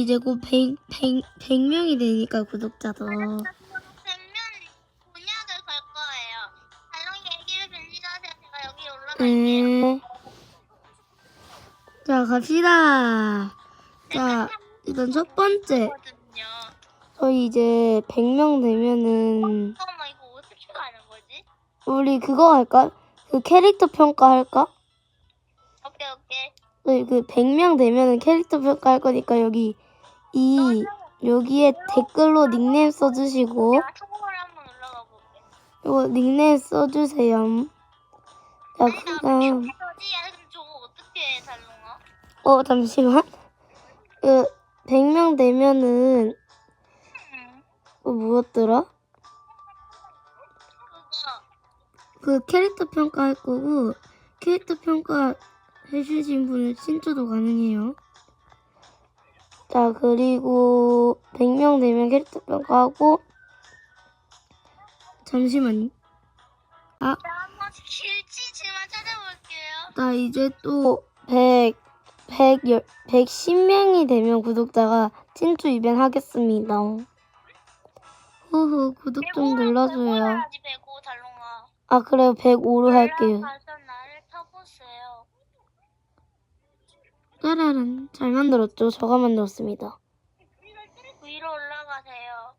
이제 곧 100, 100, 100명이 되니까 구독자도. 100명 곤약을 걸 거예요. 달롱이 얘기를 변신하세요. 제가 여기 올라갈게요. 음. 자, 갑시다. 자, 일단 첫 번째. 저희 이제 100명 되면은, 잠깐만 이거 어떻게 가는 거지? 우리 그거 할까? 그 캐릭터 평가 할까? 오케이 오케이. 저희 그 100명 되면은 캐릭터 평가 할 거니까 여기, 이, 여기에 댓글로 닉네임 써주시고. 이거 닉네임 써주세요. 자, 아니 나그 다음, 어디야? 근데 저거 어떻게 해 달롱아? 어, 잠시만. 그, 100명 되면은, 응. 어, 뭐였더라? 그거 그 캐릭터 평가 할 거고, 캐릭터 평가 해주신 분은 신조도 가능해요. 자, 그리고 100명 되면 캐릭터 평가하고, 잠시만요. 아, 길치지만 찾아볼게요. 나 이제 또 100, 100, 110명이 되면 구독자가 친추 이벤트 하겠습니다. 후후, 구독 좀 눌러줘요. 해야지 105 달롱아. 아, 그래요. 105로 할게요. 가서 나를 타보세요. 짜라란. 잘 만들었죠? 저가 만들었습니다. 위로 올라가세요.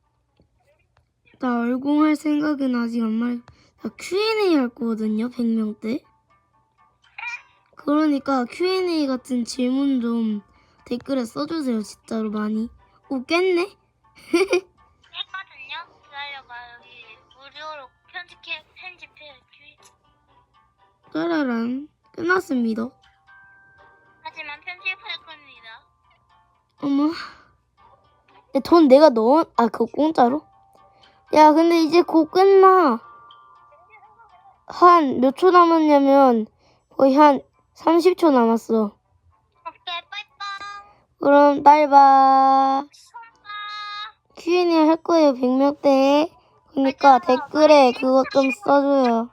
나 얼공할 생각은 아직 안 말, 나 Q&A 할 거거든요, 100명 때. 그러니까 Q&A 같은 질문 좀 댓글에 써주세요, 진짜로 많이. 오, 깼네? 했거든요. 기다려봐 여기 무료로 편집해 편집해야지. 짜라란. 끝났습니다. 어머. 야, 돈 내가 넣어, 아, 그거 공짜로? 야, 근데 이제 곧 끝나. 한 몇 초 남았냐면, 거의 한 30초 남았어. 오케이 빠이빠이. 그럼 딸바. Q&A 할 거예요 100명 때 그러니까 댓글에 그거 좀 써줘요